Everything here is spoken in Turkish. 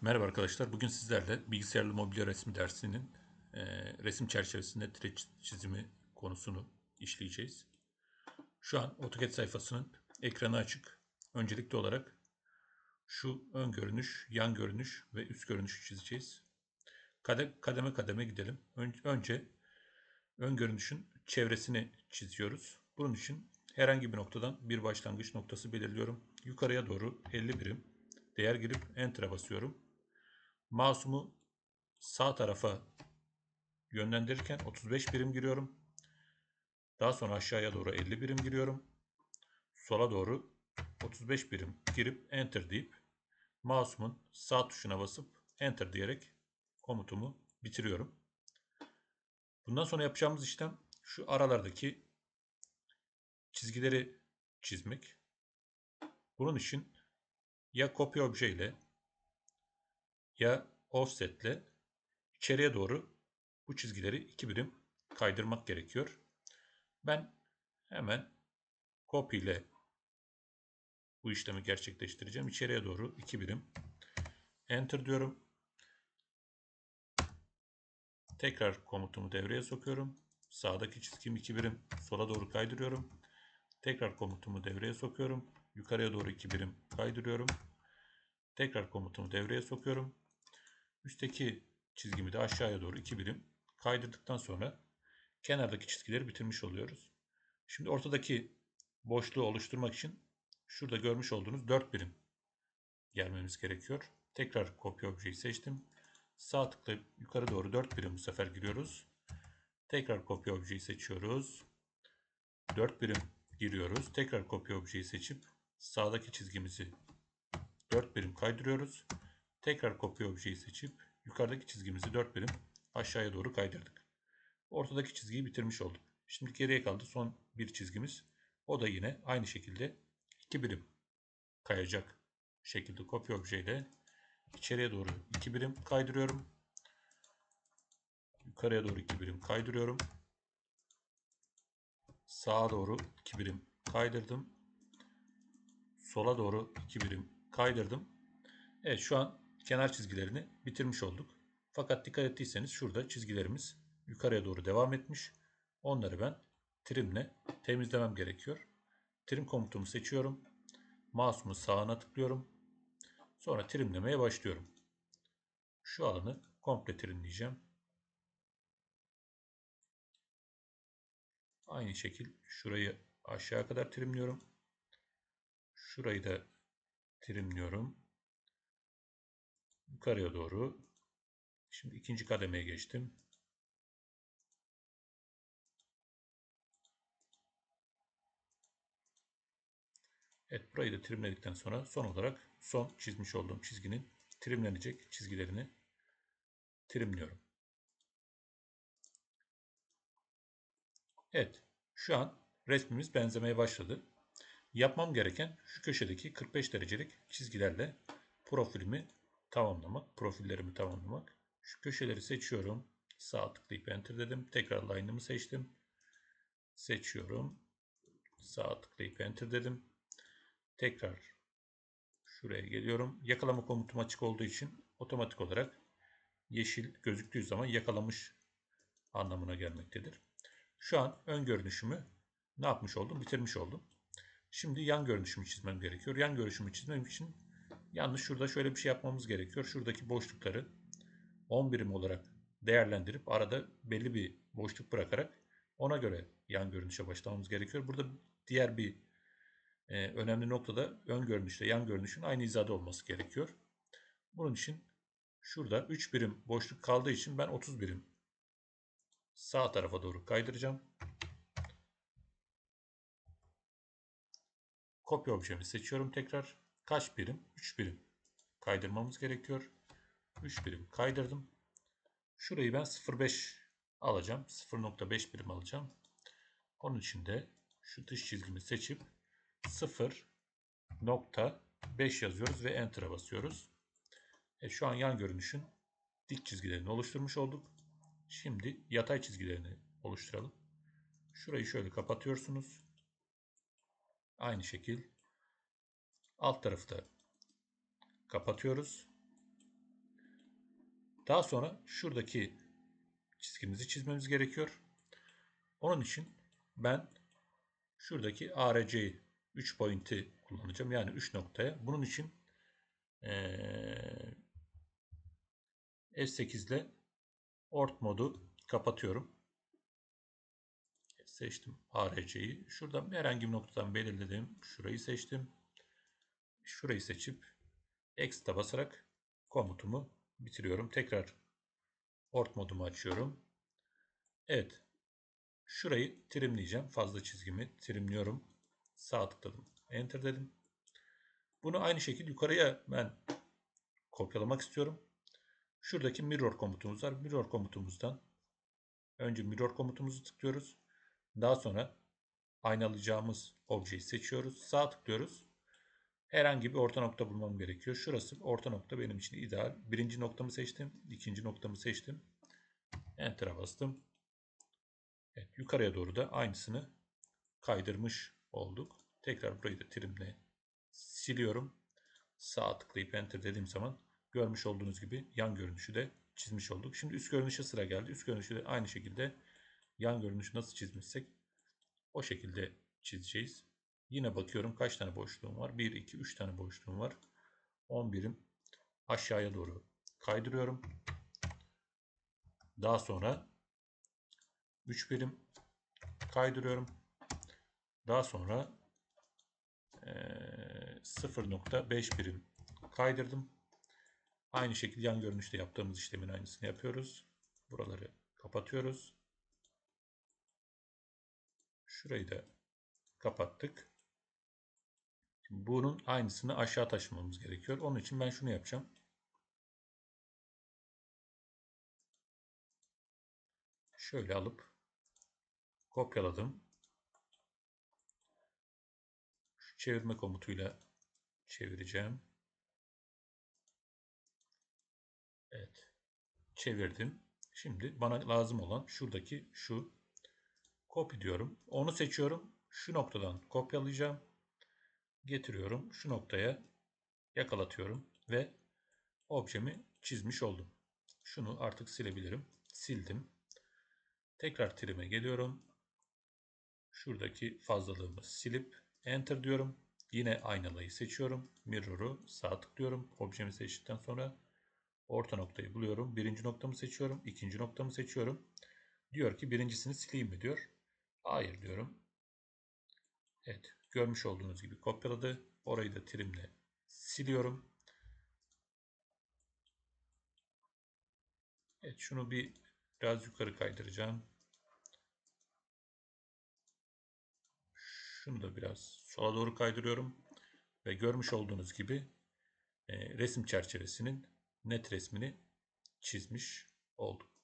Merhaba arkadaşlar. Bugün sizlerle bilgisayarlı mobilya resmi dersinin e, resim çerçevesinde tire çizimi konusunu işleyeceğiz. Şu an AutoCAD sayfasının ekranı açık. Öncelikli olarak şu ön görünüş, yan görünüş ve üst görünüşü çizeceğiz. Kademe kademe, kademe gidelim. Ön- önce ön görünüşün çevresini çiziyoruz. Bunun için herhangi bir noktadan bir başlangıç noktası belirliyorum. Yukarıya doğru 50 birim değer girip Enter'a basıyorum. Mouse'umu sağ tarafa yönlendirirken 35 birim giriyorum. Daha sonra aşağıya doğru 50 birim giriyorum. Sola doğru 35 birim girip Enter deyip mouse'umun sağ tuşuna basıp Enter diyerek komutumu bitiriyorum. Bundan sonra yapacağımız işlem şu aralardaki çizgileri çizmek. Bunun için ya kopya obje ile ya offset ile içeriye doğru bu çizgileri iki birim kaydırmak gerekiyor. Ben hemen copy ile bu işlemi gerçekleştireceğim. İçeriye doğru iki birim enter diyorum. Tekrar komutumu devreye sokuyorum. Sağdaki çizgimi iki birim sola doğru kaydırıyorum. Tekrar komutumu devreye sokuyorum. Yukarıya doğru iki birim kaydırıyorum. Tekrar komutumu devreye sokuyorum. Üstteki çizgimi de aşağıya doğru iki birim kaydırdıktan sonra kenardaki çizgileri bitirmiş oluyoruz. Şimdi ortadaki boşluğu oluşturmak için şurada görmüş olduğunuz 4 birim gelmemiz gerekiyor. Tekrar kopya objeyi seçtim. Sağ tıklayıp yukarı doğru 4 birim bu sefer giriyoruz. Tekrar kopya objeyi seçiyoruz. 4 birim giriyoruz. Tekrar kopya objeyi seçip sağdaki çizgimizi 4 birim kaydırıyoruz. Tekrar kopya objeyi seçip yukarıdaki çizgimizi 4 birim aşağıya doğru kaydırdık. Ortadaki çizgiyi bitirmiş olduk. Şimdi geriye kaldı son bir çizgimiz. O da yine aynı şekilde 2 birim kayacak şekilde kopya objeyle içeriye doğru 2 birim kaydırıyorum. Yukarıya doğru 2 birim kaydırıyorum. Sağa doğru 2 birim kaydırdım. Sola doğru 2 birim kaydırdım. Evet şu an kenar çizgilerini bitirmiş olduk. Fakat dikkat ettiyseniz şurada çizgilerimiz yukarıya doğru devam etmiş. Onları ben trimle temizlemem gerekiyor. Trim komutumu seçiyorum. Mouse'umu sağına tıklıyorum. Sonra trimlemeye başlıyorum. Şu alanı komple trimleyeceğim. Aynı şekil şurayı aşağı kadar trimliyorum. Şurayı da trimliyorum. Yukarıya doğru. Şimdi ikinci kademeye geçtim. Evet burayı da trimledikten sonra son olarak son çizmiş olduğum çizginin trimlenecek çizgilerini trimliyorum. Evet şu an resmimiz benzemeye başladı. Yapmam gereken şu köşedeki 45 derecelik çizgilerle profilimi tamamlamak, profillerimi tamamlamak. Şu köşeleri seçiyorum. Sağ tıklayıp enter dedim. Tekrar line'ımı seçtim. Seçiyorum. Sağ tıklayıp enter dedim. Tekrar şuraya geliyorum. Yakalama komutum açık olduğu için otomatik olarak yeşil gözüktüğü zaman yakalamış anlamına gelmektedir. Şu an ön görünüşümü ne yapmış oldum? Bitirmiş oldum. Şimdi yan görünüşümü çizmem gerekiyor. Yan görünüşümü çizmem için yalnız şurada şöyle bir şey yapmamız gerekiyor. Şuradaki boşlukları 10 birim olarak değerlendirip arada belli bir boşluk bırakarak ona göre yan görünüşe başlamamız gerekiyor. Burada diğer bir e, önemli noktada ön görünüşle yan görünüşün aynı hizada olması gerekiyor. Bunun için şurada 3 birim boşluk kaldığı için ben 30 birim sağ tarafa doğru kaydıracağım. Kopya objemi seçiyorum tekrar. Kaç birim? 3 birim kaydırmamız gerekiyor. 3 birim kaydırdım. Şurayı ben 0.5 alacağım. 0.5 birim alacağım. Onun için de şu dış çizgimi seçip 0.5 yazıyoruz ve Enter'a basıyoruz. E şu an yan görünüşün dik çizgilerini oluşturmuş olduk. Şimdi yatay çizgilerini oluşturalım. Şurayı şöyle kapatıyorsunuz. Aynı şekil alt tarafı da kapatıyoruz. Daha sonra şuradaki çizgimizi çizmemiz gerekiyor. Onun için ben şuradaki ARC'yi 3 pointi kullanacağım. Yani 3 noktaya. Bunun için eee F8 ile Ort modu kapatıyorum. Seçtim ARC'yi. Şuradan herhangi bir noktadan belirledim. Şurayı seçtim. Şurayı seçip X'te basarak komutumu bitiriyorum. Tekrar Ort modumu açıyorum. Evet. Şurayı trimleyeceğim. Fazla çizgimi trimliyorum. Sağ tıkladım. Enter dedim. Bunu aynı şekilde yukarıya ben kopyalamak istiyorum. Şuradaki mirror komutumuz var. Mirror komutumuzdan önce mirror komutumuzu tıklıyoruz. Daha sonra aynalayacağımız objeyi seçiyoruz. Sağ tıklıyoruz. Herhangi bir orta nokta bulmam gerekiyor. Şurası orta nokta benim için ideal. Birinci noktamı seçtim. ikinci noktamı seçtim. Enter'a bastım. Evet, yukarıya doğru da aynısını kaydırmış olduk. Tekrar burayı da trimle siliyorum. Sağ tıklayıp enter dediğim zaman görmüş olduğunuz gibi yan görünüşü de çizmiş olduk. Şimdi üst görünüşe sıra geldi. Üst görünüşü de aynı şekilde yan görünüşü nasıl çizmişsek o şekilde çizeceğiz. Yine bakıyorum kaç tane boşluğum var. 1, 2, 3 tane boşluğum var. 11'im aşağıya doğru kaydırıyorum. Daha sonra 3 birim kaydırıyorum. Daha sonra 0.5 birim kaydırdım. Aynı şekilde yan görünüşte yaptığımız işlemin aynısını yapıyoruz. Buraları kapatıyoruz. Şurayı da kapattık. Bunun aynısını aşağı taşımamız gerekiyor. Onun için ben şunu yapacağım. Şöyle alıp kopyaladım. Şu çevirme komutuyla çevireceğim. Evet. Çevirdim. Şimdi bana lazım olan şuradaki şu copy diyorum. Onu seçiyorum. Şu noktadan kopyalayacağım. Getiriyorum. Şu noktaya yakalatıyorum ve objemi çizmiş oldum. Şunu artık silebilirim. Sildim. Tekrar trim'e geliyorum. Şuradaki fazlalığımı silip enter diyorum. Yine aynalayı seçiyorum. Mirror'u sağ tıklıyorum. Objemi seçtikten sonra orta noktayı buluyorum. Birinci noktamı seçiyorum. ikinci noktamı seçiyorum. Diyor ki birincisini sileyim mi diyor. Hayır diyorum. Evet. Görmüş olduğunuz gibi kopyaladı. Orayı da trimle siliyorum. Evet şunu bir biraz yukarı kaydıracağım. Şunu da biraz sola doğru kaydırıyorum. Ve görmüş olduğunuz gibi e, resim çerçevesinin net resmini çizmiş olduk.